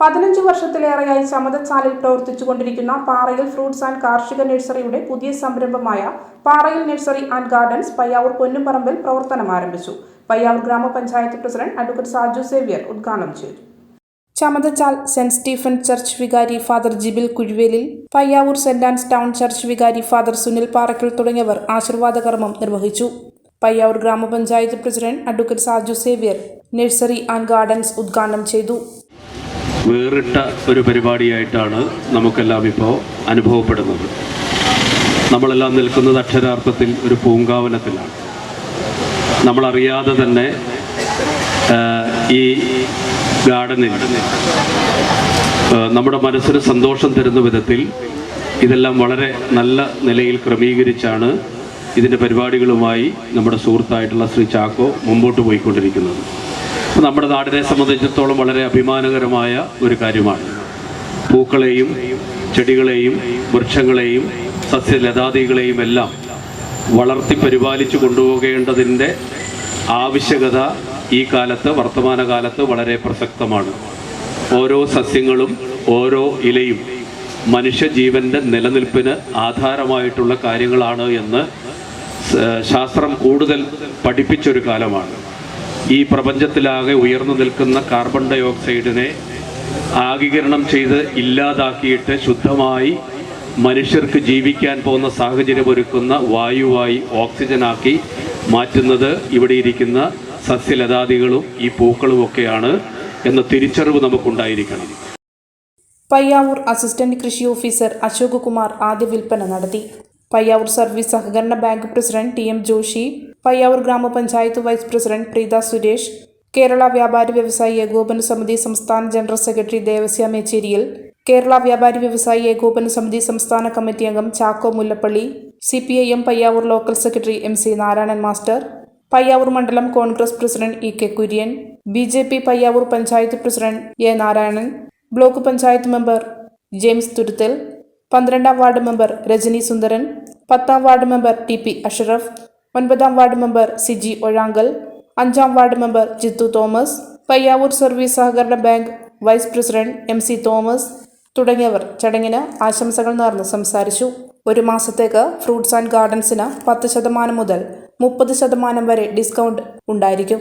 പതിനഞ്ച് വർഷത്തിലേറെയായി ചമതച്ചാലിൽ പ്രവർത്തിച്ചുകൊണ്ടിരിക്കുന്ന പാറയിൽ ഫ്രൂട്ട്സ് ആൻഡ് കാർഷിക നഴ്സറിയുടെ പുതിയ സംരംഭമായ Parayil nursery and gardens Payyavoor Ponnuparambil പ്രവർത്തനം ആരംഭിച്ചു. പയ്യാവൂർ ഗ്രാമപഞ്ചായത്ത് പ്രസിഡന്റ് അഡ്വക്കേറ്റ് സാജു സേവ്യർ ഉദ്ഘാടനം ചെയ്തു. ചമതച്ചാൽ സെന്റ് സ്റ്റീഫൻ ചർച്ച് വികാരി father Jibil Kuzhuvelil Payyavoor saint Ann's town church വികാരി ഫാദർ സുനിൽ പാറക്കൽ തുടങ്ങിയവർ ആശീർവാദ കർമ്മം നിർവഹിച്ചു. പയ്യാവൂർ ഗ്രാമപഞ്ചായത്ത് president advocate Saju Xavier nursery and gardens ഉദ്ഘാടനം ചെയ്തു. വേറിട്ട ഒരു പരിപാടിയായിട്ടാണ് നമുക്കെല്ലാം ഇപ്പോൾ അനുഭവപ്പെടുന്നത്. നമ്മളെല്ലാം നിൽക്കുന്നത് അക്ഷരാർത്ഥത്തിൽ ഒരു പൂങ്കാവനത്തിലാണ്. നമ്മളറിയാതെ തന്നെ ഈ ഗാർഡനിൽ നമ്മുടെ മനസ്സിന് സന്തോഷം തരുന്ന വിധത്തിൽ ഇതെല്ലാം വളരെ നല്ല നിലയിൽ ക്രമീകരിച്ചാണ് ഇതിന്റെ പരിപാടികളുമായി നമ്മുടെ സുഹൃത്തായിട്ടുള്ള ശ്രീ ചാക്കോ മുമ്പോട്ട് പോയിക്കൊണ്ടിരിക്കുന്നത്. നമ്മുടെ നാടിനെ സംബന്ധിച്ചിടത്തോളം വളരെ അഭിമാനകരമായ ഒരു കാര്യമാണ്. പൂക്കളെയും ചെടികളെയും വൃക്ഷങ്ങളെയും സസ്യലതാദികളെയും എല്ലാം വളർത്തി പരിപാലിച്ചു കൊണ്ടുപോകേണ്ടതിന്റെ ആവശ്യകത ഈ കാലത്ത് വർത്തമാനകാലത്ത് വളരെ പ്രസക്തമാണ്. ഓരോ സസ്യങ്ങളും ഓരോ ഇലയും മനുഷ്യജീവന്റെ നിലനിൽപ്പിന് ആധാരമായിട്ടുള്ള കാര്യങ്ങളാണ് എന്ന് ശാസ്ത്രം കൂടുതൽ പഠിപ്പിച്ചൊരു കാലമാണ്. ഈ പ്രപഞ്ചത്തിലാകെ ഉയർന്നു നിൽക്കുന്ന കാർബൺ ഡൈ ഓക്സൈഡിനെ ആഗീകരണം ചെയ്ത് ഇല്ലാതാക്കിയിട്ട് ശുദ്ധമായി മനുഷ്യർക്ക് ജീവിക്കാൻ പോകുന്ന സാഹചര്യം ഒരുക്കുന്ന വായുവായി ഓക്സിജനാക്കി മാറ്റുന്നത് ഇവിടെ ഇരിക്കുന്ന സസ്യലതാദികളും ഈ പൂക്കളും ഒക്കെയാണ് എന്ന തിരിച്ചറിവ് നമുക്കുണ്ടായിരിക്കണം. പയ്യാവൂർ അസിസ്റ്റന്റ് കൃഷി ഓഫീസർ അശോക് കുമാർ ആദ്യ വിൽപ്പന നടത്തി. പയ്യാവൂർ സർവീസ് സഹകരണ bank president T M Joshi Payyavoor ഗ്രാമപഞ്ചായത്ത് വൈസ് പ്രസിഡന്റ് പ്രീത സുരേഷ് കേരള വ്യാപാരി വ്യവസായി ഏകോപന സമിതി സംസ്ഥാന ജനറൽ സെക്രട്ടറി ദേവസ്യ മേച്ചേരിയിൽ കേരള വ്യാപാരി വ്യവസായി ഏകോപന സമിതി സംസ്ഥാന കമ്മിറ്റി അംഗം Chacko Mullappally C P I M Payyavoor local secretary M C Narayanan master Payyavoor മണ്ഡലം Congress president E K Kurian B J P Payyavoor panchayat president A Narayanan block panchayat member James Thuruthel പന്ത്രണ്ടാം ward member Rajani Sundaran പത്താം ward member T P Ashraf ഒൻപതാം ward member Siji Ozhankal അഞ്ചാം ward member Jithu Thomas Payyavoor service സഹകരണ bank vice president M C Thomas തുടങ്ങിയവർ ചടങ്ങിന് ആശംസകൾ നേർന്ന് സംസാരിച്ചു. ഒരു മാസത്തേക്ക് ഫ്രൂട്ട്സ് ആൻഡ് ഗാർഡൻസിന് പത്ത് ശതമാനം മുതൽ മുപ്പത് ശതമാനം വരെ ഡിസ്കൗണ്ട് ഉണ്ടായിരിക്കും.